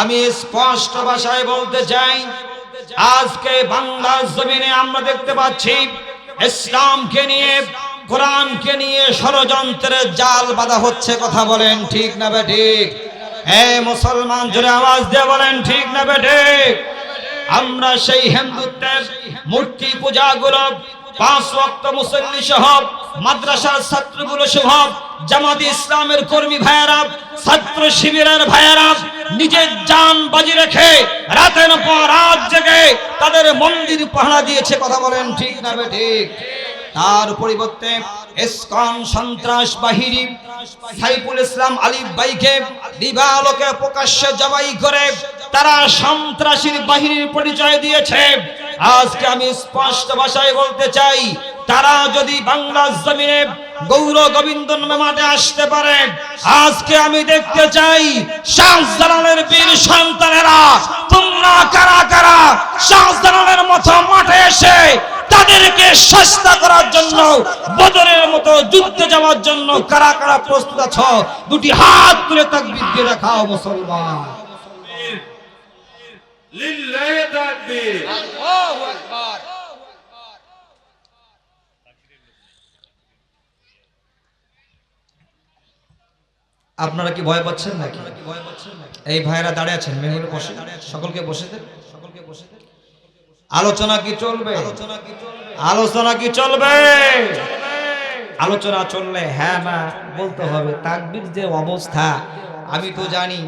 আমি স্পষ্ট ভাষায় বলতে চাই, আজকে বাংলার জমিনে আমরা দেখতে পাচ্ছি, ইসলামকে নিয়ে, কোরআনকে নিয়ে ষড়যন্ত্রের জাল বাঁধা হচ্ছে, কথা বলেন ঠিক না ঠিক? হে মুসলমান, জোরে আওয়াজ দিয়ে বলেন ঠিক না ঠিক? আমরা সেই হিন্দুত্বের মূর্তি পূজাগুলো পাঁচ ওয়াক্ত মুসল্লি সহ মাদ্রাসার ছাত্রগুলো সহ জামাত ইসলামের কর্মী ভাইয়েরা, ছাত্র শিবিরের ভাইয়েরা, নিজের জান বাজি রেখে রাতের পর রাত জেগে তাদের মন্দির পাহারা দিয়েছে, কথা বলেন ঠিক না ঠিক? তার পরিবর্তে ইসকন সন্ত্রাস বাহিনী সাইফুল ইসলাম আলিফ বাইকে দিবালোকে প্রকাশ্যে জবাই করে তারা সন্ত্রাসীর বাহিনীর পরিচয় দিয়েছে। আজকে আমি স্পষ্ট ভাষায় বলতে চাই, তারা যদি বাংলার জমিনে গৌর গোবিন্দ মাঠে আসতে পারে, আজকে আমি দেখতে চাই, শাহজালালের বীর সন্তানেরা, তোমরা কারা কারা শাহজালালের মতো মাঠে এসে তাদেরকে সস্তা করার জন্য, বদরের মতো যুদ্ধে যাওয়ার জন্য কারা কারা প্রস্তুত আছো? দুটি হাত তুলে তাকবীর দিয়ে দেখাও মুসলমান। আপনারা কি ভয় পাচ্ছেন নাকি? এই ভাইরা দাঁড়িয়ে আছেন মেহুল বসে। সকলকে বসে দেন সকলকে বসে দেন। আলোচনা কি চলবে? আলোচনা কি চলবে? আলোচনা কি চলবে? চললে হ্যাঁ না বলতে হবে, তাকবির যে অবস্থা, আমি তো জানি,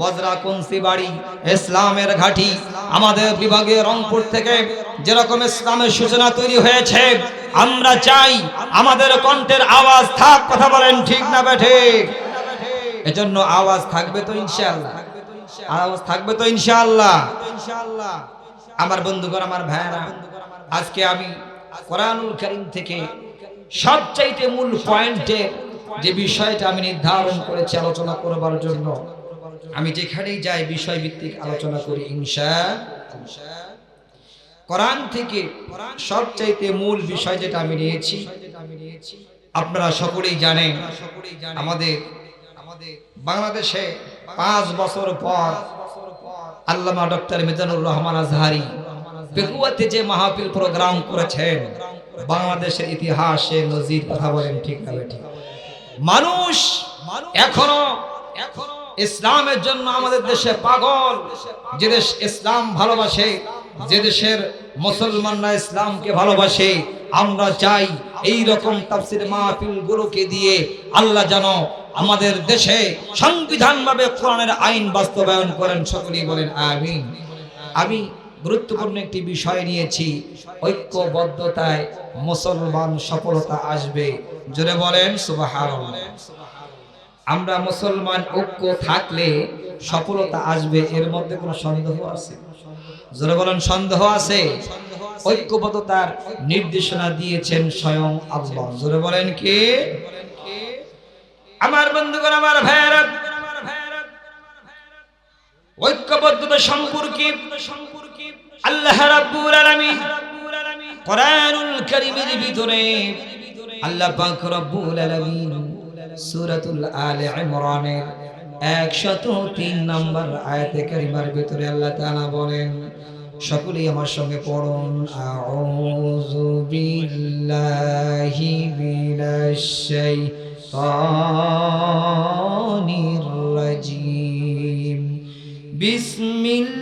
বজরা কনসি বাড়ি, ইসলামের ঘাটি, আমাদের বিভাগে রংপুর থেকে যেরকম ইসলামের সূচনা তৈরি হয়েছে, আমরা চাই আমাদের কণ্ঠের আওয়াজ থাক, কথা বলেন ঠিক না বেঠে এজন্য আওয়াজ থাকবে তো ইনশাআল্লাহ, আওয়াজ থাকবে তো ইনশাআল্লাহ। আমার বন্ধুগণ, আমার ভাইয়েরা, আজকে আমি কোরআনুল কারীম থেকে সবচাইতে মূল পয়েন্টে যে বিষয়টা আমি নির্ধারণ করেছি আলোচনা করবার জন্য, আমি যেখানেই যাই বিষয় ভিত্তিক আলোচনা করি, ইনশা কোরআন থেকে সবচাইতে মূল বিষয় যেটা আমি নিয়েছি, আপনারা সকলেই জানেন, আমাদের বাংলাদেশে পাঁচ বছর পর আল্লামা ডক্টর মিজানুর রহমান আজহারি বেকুয়াতে যে মাহফিল প্রোগ্রাম করেছেন বাংলাদেশের ইতিহাসে নজির কথা বলেন ঠিক না ঠিক মানুষ এখনও এখনও ইসলামের জন্য আমাদের দেশে পাগল। যে দেশ ইসলাম ভালোবাসে, যে দেশের মুসলমানরা ইসলামকে ভালোবাসে, আমরা চাই এই রকম তাফসির মাহফিল গুলোকে দিয়ে আল্লাহ যেন আমাদের দেশে সংবিধান ভাবে কোরআনের আইন বাস্তবায়ন করেন, সকলেই বলেন আমিন। আমি গুরুত্বপূর্ণ একটি বিষয় নিয়েছি, ঐক্যবদ্ধতায় মুসলমান সফলতা আসবে। জোরে বলেন আমরা মুসলমান ঐক্য থাকলে সফলতা আসবে, এর মধ্যে কোনো সন্দেহ আছে? জোরে বলেন, সন্দেহ আছে। ঐক্যবদ্ধতার নির্দেশনা দিয়েছেন স্বয়ং আল্লাহ। জোরে বলেন কি? আমার বন্ধুগণ, আমার ভাইয়েরা, ঐক্যবদ্ধতা সম্পর্কে আল্লাহ ভিতরে আল্লাহ পাক রব্বুল আলামিন সূরাতুল আলে ইমরানের 103 নম্বর কারিমার ভিতরে আল্লাহ বলেন, সকলেই আমার সঙ্গে পড়ুন বিসমিল্লাহির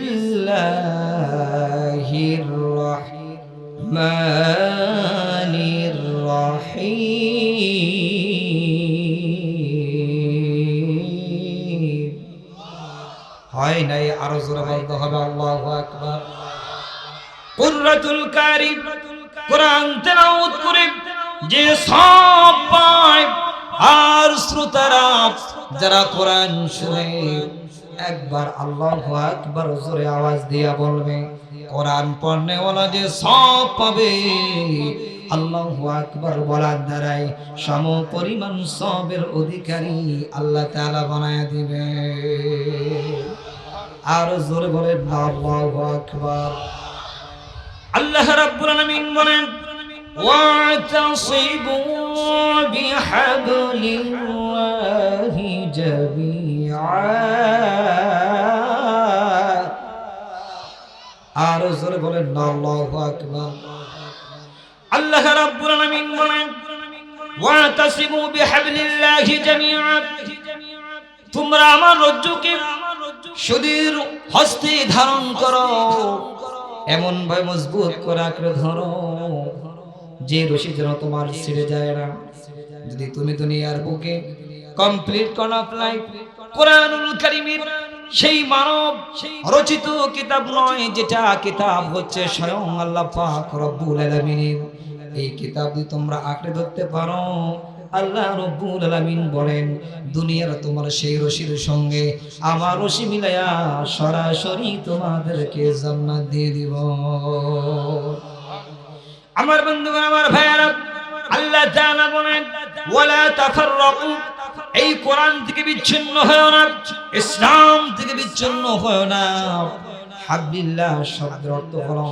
রহমানির রহিম হয় নাই আরও জোরে বলতে হবে আল্লাহু আকবার কুররাতুল কারি কোরআন তেলাওয়াত করে যে সব পায় আর শ্রোতারা যারা কোরআন শুনে একবার আল্লাহু আকবার জোরে আওয়াজ দিয়া বলবে কোরআন পড়নে ওলা যে সব পাবে আল্লাহু আকবার বলার দ্বারাই সম পরিমাণ সবের অধিকারী আল্লাহ তাআলা বানায় দিবে আর জোরে বলেন আল্লাহু আকবার আল্লাহ রাব্বুল আলামিন বলেন واعتصموا بحبل الله جميعا আর জোরে বলেন না আল্লাহু আকবার। আল্লাহ রাব্বুল আলামিন বলেন, ওয়াতাসিমু বিহাবলিল্লাহি জামিআ তোমরা আমার রজ্জুকে সুদীর হস্তে ধারণ করো, এমন ভাবে মজবুত করে আঁকড়ে ধরো, যে রশি যেন তোমার ছিঁড়ে যায় না। যদি তুমি দুনিয়ার বুকে কমপ্লিট কোন অফ লাইফ কোরআনুল কারীমের সেই মানব রচিত কিতাব নয়, যেটা কিতাব হচ্ছে স্বয়ং আল্লাহ পাক রব্বুল আলামিনের এই কিতাব যদি তোমরা আঁকড়ে ধরতে পারো, আল্লাহ রব্বুল আলামিন বলেন, দুনিয়ার তোমার সেই রশির সঙ্গে আমার রশি মিলায়া সরাসরি তোমাদেরকে জান্নাত দিয়ে দিব। আমার বন্ধুগণ, আমার ভাইয়ারা, আল্লাহ তাআলা বলেন, ওয়ালা তাফাররাকু এই কোরআন থেকে বিচ্ছিন্ন হয় না, ইসলাম থেকে বিচ্ছিন্ন হয় না। হাবিল্লাহ শব্দের অর্থ হলো,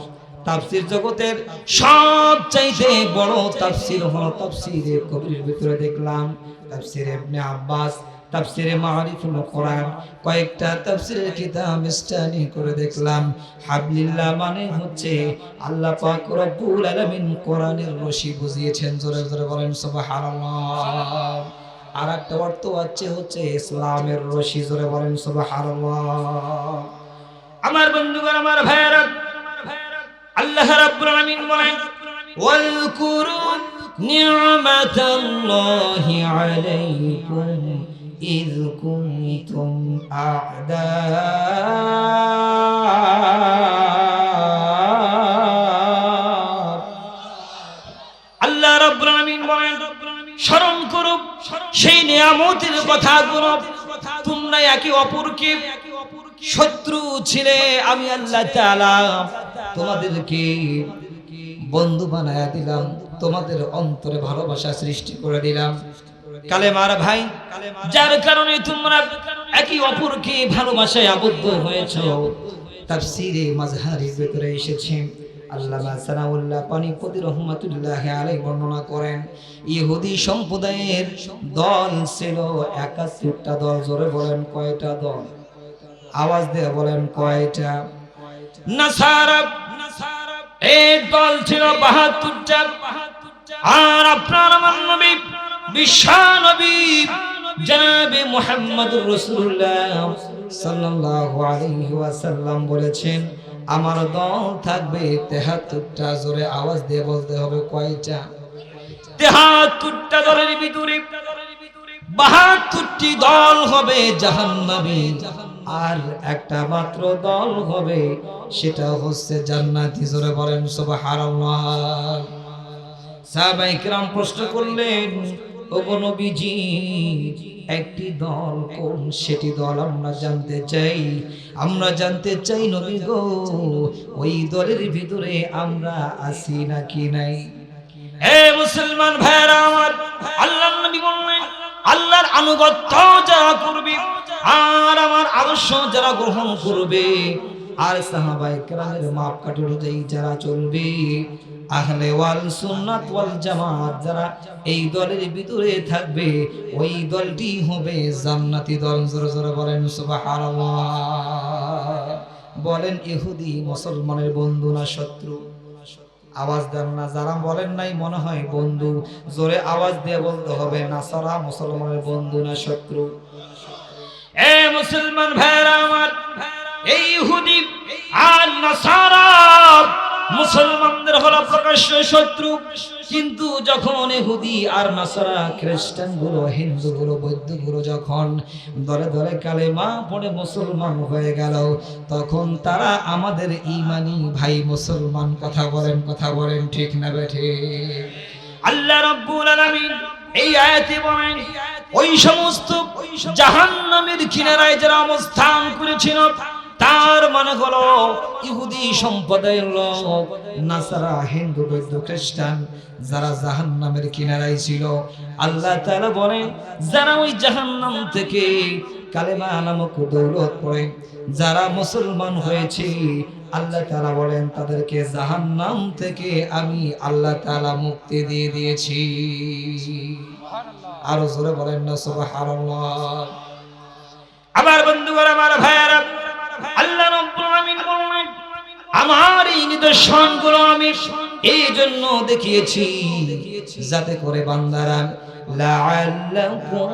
তাফসীর জগতের সবচাইতে বড় তাফসীর হলো তাফসীরে কবির ভিতরে দেখলাম, তাফসীরে ইবনে আব্বাস, তাফসিরে মারিফুল কোরআন, কয়েকটা তাফসিরের কিতাব স্টাডি করে দেখলাম। হাবলিল্লাহ মানে হচ্ছে আল্লাহ পাক রব্বুল আলামিন কোরআনের রশি বুঝিয়েছেন, জোরে জোরে বলেন সুবহানাল্লাহ। আর একটা অর্থ আছে হচ্ছে ইসলামের রশি জোরে বলেন সুবহানাল্লাহ আমার বন্ধুগণ আমার ভাইয়েরা আল্লাহ রাব্বুল আলামিন বলেন ওয়ালকুরু নি'মাতাল্লাহি আলাইকুম إذ كنتم أعداء আল্লাহ রাব্বুল আলামিন বলেন স্মরণ করো সেই নিয়ামতের কথা করো তোমরা একে অপরকে শত্রু ছিলে, আমি আল্লাহ তাআলা তোমাদেরকে বন্ধু বানায়া দিলাম, তোমাদের অন্তরে ভালোবাসা সৃষ্টি করে দিলাম। কালেমার ভাই, যার কারণে তোমরা একই অপরকে ভালোবাসায় আবদ্ধ হয়েছো। তাফসীরে মাযহারের ভিতরে এসেছে। আল্লামা সানাউল্লাহ পানিপতি রহমাতুল্লাহ আলাই বর্ণনা করেন, ইহুদি সম্প্রদায়ের দল ছিল একাত্তরটা দল, জোরে বলেন কয়টা দল? আওয়াজ দিয়ে বলেন কয়টা? ছিল আর বলেছেন আমার দল থাকবে 73টা জোরে আওয়াজ দিয়ে বলতে হবে কয়টা? 73টা দলের ভিতরে বাহাত্তরটি দল হবে জাহান্নামী। আর একটা মাত্র দল হবে সেটা হচ্ছে জান্নাতি জোরে বলেন সুবহানাল্লাহ। সাহাবাই কিরাম প্রশ্ন করলেন ওগো নবীজি একটি দল কোন? সেটি দল আমরা জানতে চাই। আমরা জানতে চাই নবী গো, ওই দলের ভিতরে আমরা আছি নাকি নাই? এ মুসলমান ভাইরা আমার আল্লাহ নবী বললেন, আল্লাহর আনুগত্য যারা করবে, আর আমার আদর্শ যারা গ্রহণ করবে আর সাহাবাই কেরামের মাপ কাঠি অনুযায়ী যারা চলবে, আহলে ওয়াল সুন্নাত ওয়াল জামাত যারা এই দলের ভিতরে থাকবে, ওই দলটি হবে জান্নাতি দল। জোরে জোরে বলেন, সুবহানাল্লাহ। বলেন, ইহুদি, মুসলমানের বন্ধু না শত্রু? আওয়াজ দেন না, যারা বলেন নাই মনে হয় বন্ধু। জোরে আওয়াজ দিয়ে বলতে হবে, নাসারা, মুসলমানের বন্ধু না শত্রু? এ মুসলমান ভাইরা আমার, এই ইহুদি আর নাসারা, মুসলমানদের হলো প্রকাশ্য শত্রু। কিন্তু যখন ইহুদি আর নাসারা, খ্রিস্টানগুলো, হিন্দু গুলো, বৌদ্ধগুলো যখন দলে দলে কালেমা পড়ে মুসলমান হয়ে গেল, তখন তারা আমাদের ইমানি ভাই মুসলমান কথা বলেন কথা বলেন ঠিক না বেঠে আল্লাহ রাব্বুল আলামিন এই আয়াতে বলেন, ওই সমস্ত জাহান্নামের কিনারায় যারা অবস্থান করেছিল তার মানে হলো ইহুদি সম্প্রদায়ের লোক, নাসারা, হিন্দু, বৌদ্ধ, খ্রিস্টান, যারা জাহান্নামের কিনারায় ছিল। আল্লাহ তাআলা বলেন, যারা ওই জাহান্নাম থেকে কালেমা নামক দৌলত পড়ে, যারা মুসলমান হয়েছে, আল্লাহ তাআলা বলেন, তাদেরকে জাহান্নাম থেকে আমি আল্লাহ তাআলা মুক্তি দিয়ে দিয়েছি। আরও জোরে বলেন না, সুবহানাল্লাহ। আমার বন্ধুগণ, আমার ভাইয়ারা আল্লাহ রাব্বুল আলামিন বললেন, আমার এই নিদর্শনগুলো আমি এই জন্য দেখিয়েছি যাতে করে বান্দারা লাআল্লাকুম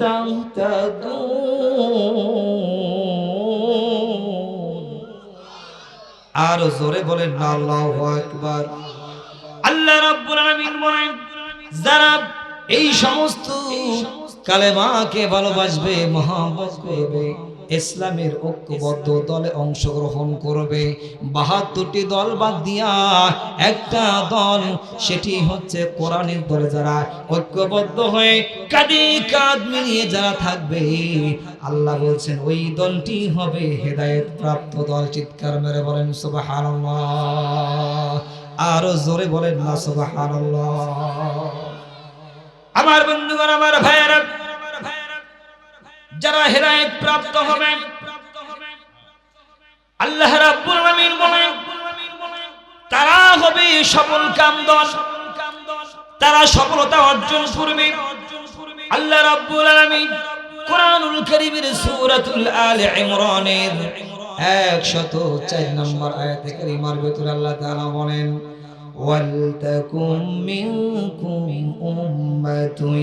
তাহতাদুন আর জোরে বলেন, আল্লাহু আকবার। আল্লাহ রাব্বুল আলামিন বলেন, যারা এই সমস্ত কালেমাকে ভালোবাসবে, মহাব্বত করবে ইসলামের ঐক্যবদ্ধ দলে অংশগ্রহণ করবে। বাহাত্তরটি দল বাদ দিয়া একটা দল, সেটি হচ্ছে কোরআনের দলে যারা ঐক্যবদ্ধ হয়ে কাঁধে কাঁধ মিলিয়ে যারা থাকবে, আল্লাহ বলছেন, ওই দলটি হবে হেদায়েত প্রাপ্ত দল। চিৎকার মেরে বলেন, সুবহানাল্লাহ। আরও জোরে বলেন না, সুবহানাল্লাহ। আমার বন্ধুগণ, আমার ভাইয়েরা যারা হেদায়েত প্রাপ্ত হবে, আল্লাহ রাব্বুল আলামিন বলেন, তারা হবে সফল কাম দল তারা সফলতা অর্জন করবে। আল্লাহ রাব্বুল আলামিন কোরআনুল কারীমের সূরাতুল আলে ইমরানের 104 নম্বর আয়াতে কারিমার ভিতরে আল্লাহ তাআলা বলেন ولتكن منكم أمة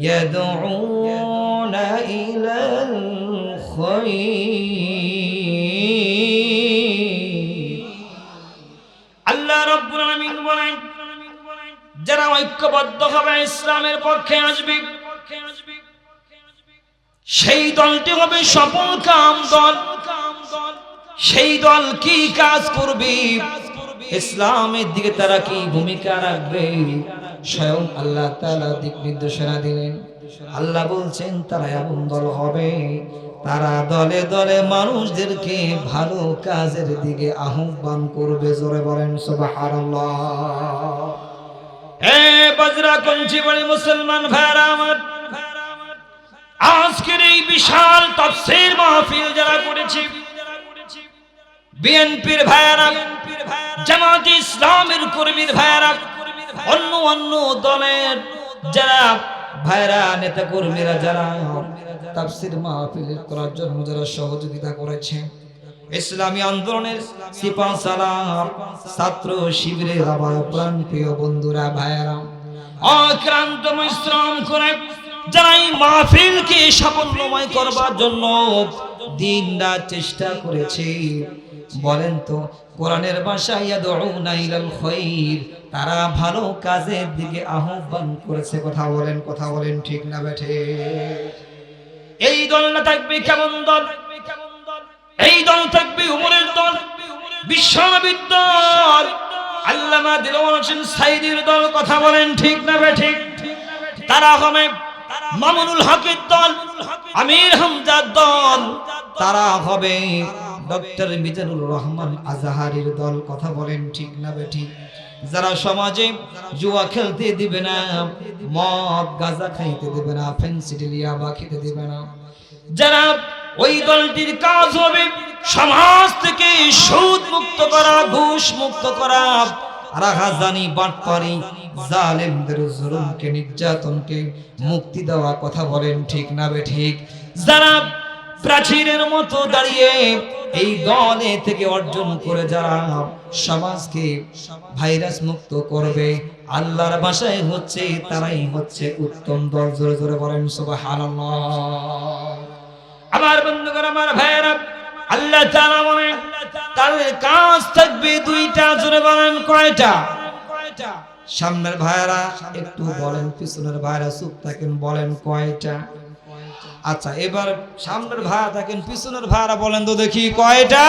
يدعون إلى الخير আল্লাহ রব্বুল আলামিন বলেন যারা ঐক্যবদ্ধ হবে ইসলামের পক্ষে আসবে সেই দলটি হবে সফল কাম দল সেই দল কি কাজ করবে ইসলামের দিকে তারা কি ভূমিকা রাখবে? স্বয়ং আল্লাহ তাআলা দিক নির্দেশনা দিলেন। আল্লাহ বলছেন, তারা এমন দল হবে, তারা দলে দলে মানুষদেরকে ভালো কাজের দিকে আহ্বান করবে, জোরে বলেন মুসলমান আজকের এই বিশাল তাফসীর মাহফিল যারা করেছে বিএনপির ভাইরা জামাত ইসলামের কর্মীর ভাইরা অন্য অন্য দলের যারা ভাইরা নেতা কর্মীরা যারা তাফসীর মাহফিল করার জন্য যারা সহযোগিতা করেছে, ইসলামী আন্দোলনের সিপা সালার ছাত্র শিবিরের আমার প্রাণ প্রিয় বন্ধুরা, ভাইয়েরা অক্রান্ত পরিশ্রম করে যারা এই মাহফিলকে সাফল্যময় করবার জন্য দিন রাত চেষ্টা করেছে বলেন তো, কোরআনের ভাষায় তারা ভালো কাজের দিকে আহ্বান করেছে। কথা বলেন কথা বলেন ঠিক না বেঠে? এই দল না থাকবে কেমন দল? এই দল থাকবে উমরের দল, বিশ্বনবীর দল, আল্লামা দিলওয়ার হোসেন সাইদির দল। কথা বলেন ঠিক না বেঠিক তারা হবে মামুনুল হকের দল, আমির হামজার দল। তারা হবে ডক্টর মিজানুর রহমান আজাহারির দল কথা বলেন ঠিক না বেঠিক যারা সমাজে জুয়া খেলতে দিবে না, মদ, গাঁজা খাইতে দেবে না ফেন্সিডিলিয়া বা খেতে দেবে না। যারা ওই দলটির কাজ হবে সমাজ থেকে সুদ মুক্ত করা, ঘুষ মুক্ত করা রাহাজানি বাটপারি, জালেমদের জুলুমকে, নির্যাতনকে মুক্তি দেওয়া কথা বলেন ঠিক না বে ঠিক যারা প্রাচীরের মতো দাঁড়িয়ে এই দলে থেকে অর্জন করে যারা সমাজকে ভাইরাস মুক্ত করবে, আল্লাহর ভাষায় হচ্ছে, তারাই হচ্ছে উত্তম দল। জোরে জোরে বলেন, সুবহানাল্লাহ। আমার বন্ধুগণ, আমার ভাইয়েরা, আল্লাহ বলেন তাদের কাজ থাকবে দুইটা, জোরে বলেন, কয়টা? সামনের ভাইয়েরা, একটু বলেন, পিছনের ভাইয়েরা চুপ থাকেন, বলেন, কয়টা? আচ্ছা এবার সামনের ভাইয়া থাকেন পিছনের ভাইরা বলেন তো দেখি কয়টা?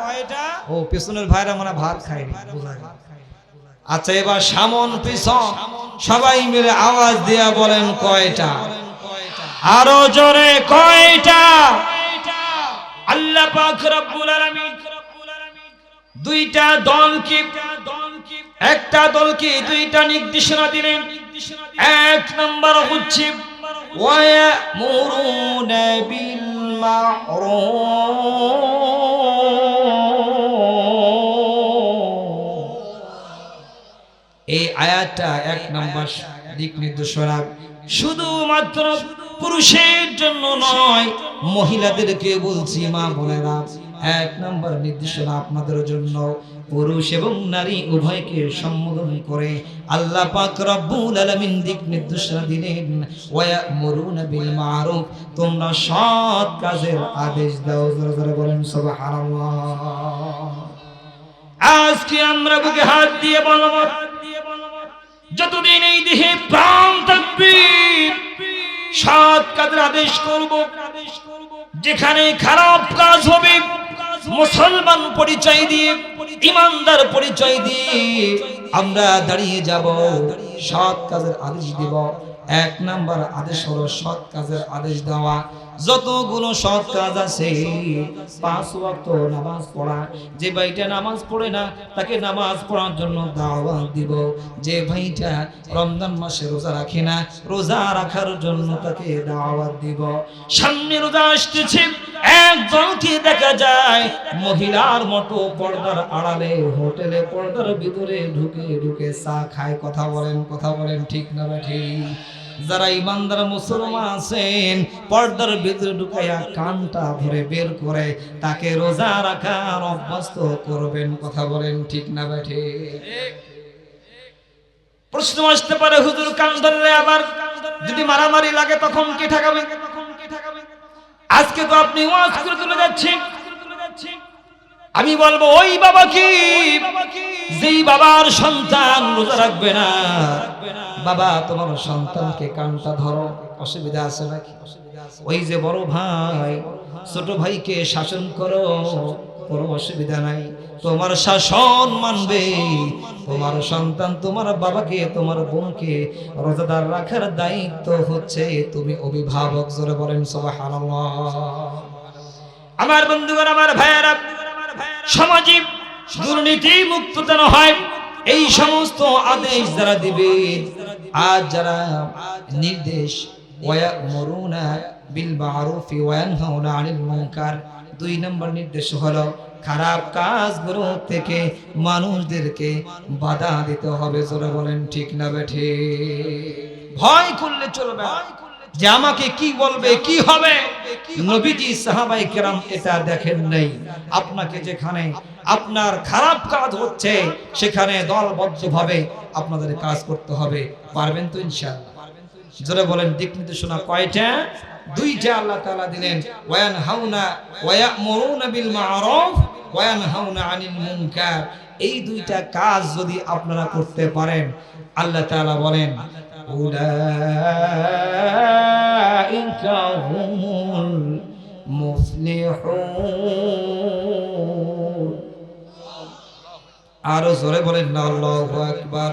কয়টা? ও পিছনের ভাইরা মানে ভাত গেল। আচ্ছা এবার সামন পিছন সবাই মিলে আওয়াজ দিয়া বলেন কয়টা? আরও জোরে কয়টা? আল্লাহ পাক রব্বুল আলামিন দুইটা দল কি? একটা দলকে দুইটা নির্দেশনা দিলেন। এক নম্বর হচ্ছে ويأمرون بالمعروف এই আয়াতটা এক নম্বর দিক নির্দেশনা শুধুমাত্র পুরুষের জন্য নয় মহিলাদেরকে বলছি মা বোনেরা এক নম্বর নির্দেশনা আপনাদের জন্য পুরুষ এবং নারী উভয়কে সম্বোধন করে। আল্লাহ পাক রব্বুল আলামিন দিক নির্দেশনা দিলেন ওয়া মুরুনা বিল মারুফ তোমরা সৎ কাজের আদেশ দাও। জোরে জোরে বলেন, সুবহানাল্লাহ আজকে আমরা বুকে হাত দিয়ে বলব, যতদিন এই দেহে প্রাণ থাকবে, সৎ কাজের আদেশ করব। যেখানে খারাপ কাজ হবে মুসলমান পরিচয় দিয়ে, ইমানদার পরিচয় দিয়ে আমরা দাঁড়িয়ে যাব। সৎ কাজের আদেশ দেব। এক নাম্বার আদেশ হলো সৎ কাজের আদেশ দেওয়া। যতগুলো সৎ কাজ আছে, পাঁচ ওয়াক্ত নামাজ পড়া, যে ভাইটা নামাজ পড়ে না, তাকে নামাজ পড়ার জন্য দাওয়াত দিব। যে ভাইটা রমজান মাসে রোজা রাখে না, রোজা রাখার জন্য তাকে দাওয়াত দিব। সামনে রোজা আসতেছে, একজনকে দেখা যায়, মহিলার মতো পর্দার আড়ালে, হোটেলে, পর্দার ভিতরে ঢুকে ঢুকে চা খায়। কথা বলেন কথা বলেন, ঠিক না ঠিক? যারা ইমানদার মুসলমান আছেন, পর্দার ভিতরে ঢুকাইয়া কানটা ধরে বের করে তাকে রোজা রাখার অভ্যস্ত করবেন, কথা বলেন ঠিক না বেঠে প্রশ্ন আসতে পারে, হুজুর কান ধরলে আবার যদি মারামারি লাগে তখন কে ঠেকাবে? আজকে তো আপনি ওয়াজ করে চলে যাচ্ছেন। আমি বলব, ওই বাবা কি বাবা কি? যেই বাবার সন্তান রোজা রাখবে না। বাবা, তোমার সন্তানকে কানটা ধরো। অসুবিধা আছে নাকি? ওই যে বড় ভাই, ছোট ভাইকে শাসন করো, কোনো অসুবিধা নাই। তোমার শাসন মানবে। তোমার সন্তান তোমার বাবাকে, তোমার বোনকে রোজাদার রাখার দায়িত্ব হচ্ছে। তুমি অভিভাবক, জোরে বলেন সুবহানাল্লাহ। আমার বন্ধুগণ, আমার ভাইয়েরা, সমাজে দুর্নীতি মুক্ত যেন হয়, এই সমস্ত আদেশ যারা দিবে আর যারা নির্দেশ ওয়ায়ামুরুনা বিল মারুফি আনিল দুই নম্বর নির্দেশ হলো খারাপ কাজগুলো থেকে মানুষদেরকে বাধা দিতে হবে বলেন ঠিক না ভয় করলে চলবে। যে আমাকে কি বলবে, কি হবে? নবীজি সাহাবাই কেরাম এটা দেখেন নাই। আপনাকে যেখানে আপনার খারাপ কাজ হচ্ছে, সেখানে দলবদ্ধ ভাবে আপনাদের কাজ করতে হবে। পারবেন তো ইনশাআল্লাহ? জোরে বলেন, দিক নির্দেশনা কয়টা? দুইটা আল্লাহ তাআলা দিলেন ওয়ান হাউনা ওয়ায়ামুরুনা বিল মারুফ ওয়ান হাউনা আনিল মুনকার। এই দুইটা কাজ যদি আপনারা করতে পারেন, আল্লাহ তাআলা বলেন উলাইকা হুমুল মুফলিহুন আরও জোরে বলেন না আল্লাহু আকবার।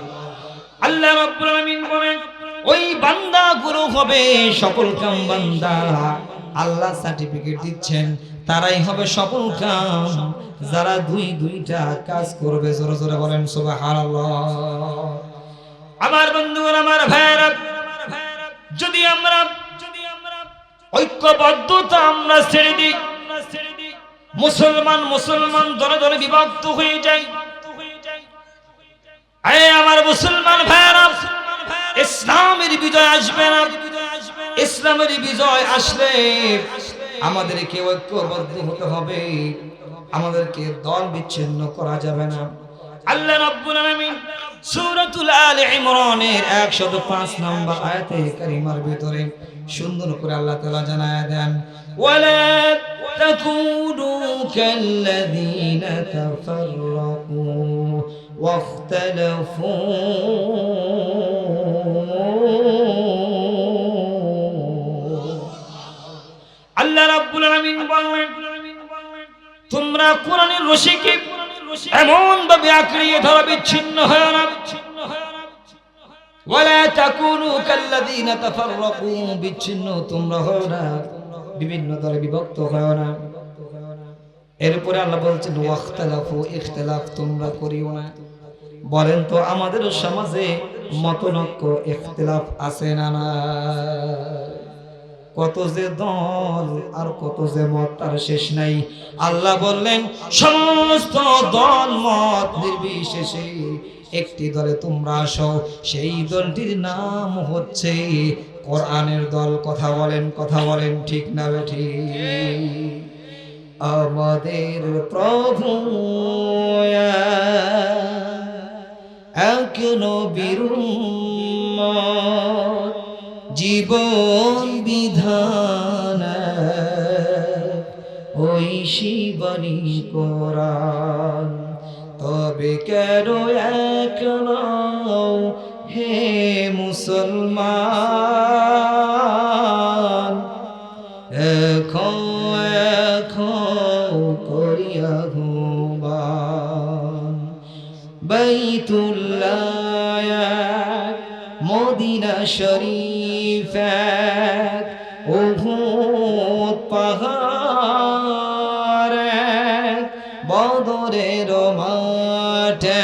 আল্লাহ রাব্বুল আলামিন বলেন, ওই বান্দাগুলো হবে সফল কাম বান্দা। আল্লাহ সার্টিফিকেট দিচ্ছেন, তারাই হবে সফল কাম। যারা দুই দুইটা কাজ করবে জোরে জোরে বলেন, সুবহানাল্লাহ। আমার বন্ধুগণ, আমার ভাইয়েরা, যদি আমরা যদি আমরা ঐক্যবদ্ধতা আমরা ছেড়ে দিই, মুসলমান মুসলমান দলে দলে বিভক্ত হয়ে আরে আমার মুসলমান ভাইয়েরা, ইসলামের বিজয় আসবে না। ইসলামের বিজয় আসলে আমাদেরকে ঐক্যবদ্ধ হতে হবে। আমাদেরকে দল বিচ্ছিন্ন করা যাবে না। আল্লাহ রাব্বুল আলামিন সূরাতুল আলে ইমরানের 105 নম্বর আয়াতে কারিমার ভিতরে সুন্দর করে আল্লাহ তাআলা জানায় দেন ওয়ালা তাকুনু কাল্লাযীনা তাফাররাকু واختلفوا আল্লাহ রাব্বুল আলামিন বললেন তোমরা কোরআনের রশিকে এমন ভাবে আঁকড়িয়ে ধরা বিচ্ছিন্ন হয় না। ওয়ালা তাকুনু কাল্লাযীনা বিচ্ছিন্ন তোমরা হও না। বিভিন্ন দলে বিভক্ত হয় না। এরপরে আল্লাহ বলছেন, ওয়াখতালাফু, ইখতিলাফ তোমরা করিও না। বলেন তো, আমাদের সমাজে মতনক্য, ইখতিলাফ আছে না না কত যে দল আর কত যে মত তার শেষ নাই। আল্লাহ বললেন সমস্ত দল মত নির্বিশেষে একটি দলে তোমরা আসো। সেই দলটির নাম হচ্ছে কোরআনের দল। কথা বলেন কথা বলেন ঠিক না বেঠি? আমাদের প্রভু এক নবীর উম্মত, জীবন বিধান, ওই শিবানী কোরআন। তবে কেন এক হে মুসলমান? এখন এখন করিয়া ঘুমান। বাইতুল্লাহ, মদিনা শরীফ এক, উহুদ পাহাড় বদরের মাঠে।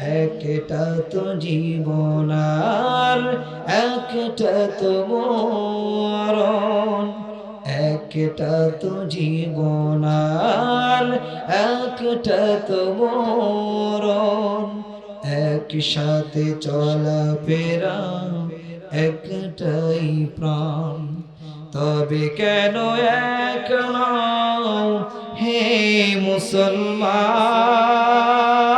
একটা তো জীবনার একটা তো মরণ। একটা তো জীবনার একটা তো মরণ। একসাথে চলা ফেরা একটাই প্রাণ। তবে কেন এক হে মুসলমান?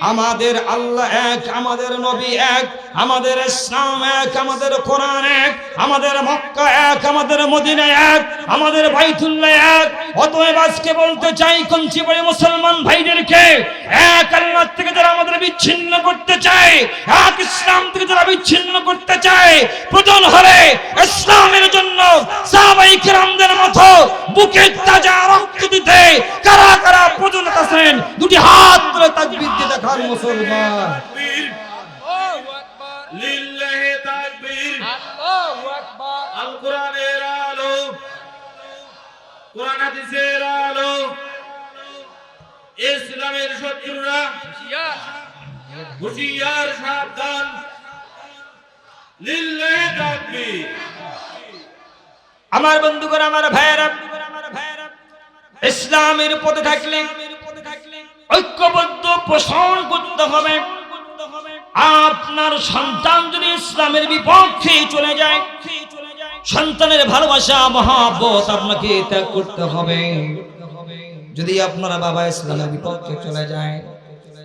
আমাদের আল্লাহ এক, আমাদের নবী এক, আমাদের ইসলাম এক, আমাদের কোরআন এক, আমাদের মক্কা এক, আমাদের মদিনা এক, আমাদের বাইতুল্লাহ এক। অতএব আজকে বলতে চাই, কঞ্চি বড়ে মুসলমান ভাইদেরকে, এক আল্লাহ থেকে যারা আমাদের বিচ্ছিন্ন করতে চায়, এক ইসলাম থেকে যারা বিচ্ছিন্ন করতে চায় প্রয়োজন হলে ইসলামের জন্য সাহাবাই কিরামদের মতো বুকে তাজা রক্ত দিতে কারা কারা প্রয়োজনত আছেন? দুটি হাত তুলে তাকবীর দিয়ে দেখান মুসলমান। তাকবীর লিল্লাহি তাকবীর। আল কোরআনের আলো। কোরআন হাদিসের আলো। ইসলামের শত্রুরা হুশিয়ার সাবধান। লিল্লাহি তাকবীর। আমার বন্ধুগণ আমার ভাইয়েরা ইসলামের পথে থাকলে ঐক্যবদ্ধ পোষণ করতে হবে। আপনার সন্তান যদি ইসলামের বিপক্ষে চলে যায়, সন্তানের ভালোবাসা, মহাব্বত আপনাকে ত্যাগ করতে হবে। যদি আপনারা বাবা ইসলামের বিপক্ষে চলে যায়,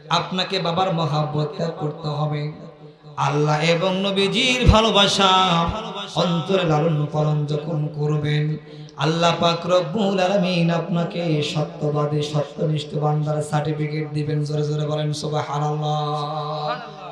আপনাকে বাবার মহাব্বত ত্যাগ করতে হবে। আল্লাহ এবং নবীজির ভালোবাসা অন্তরে লালন পালন যখন করবেন আল্লাহ পাক রব্বুল আলামিন আপনাকে সত্যবাদী সত্যনিষ্ঠ বান্দার সার্টিফিকেট দিবেন। জোরে জোরে বলেন সুবহানাল্লাহ।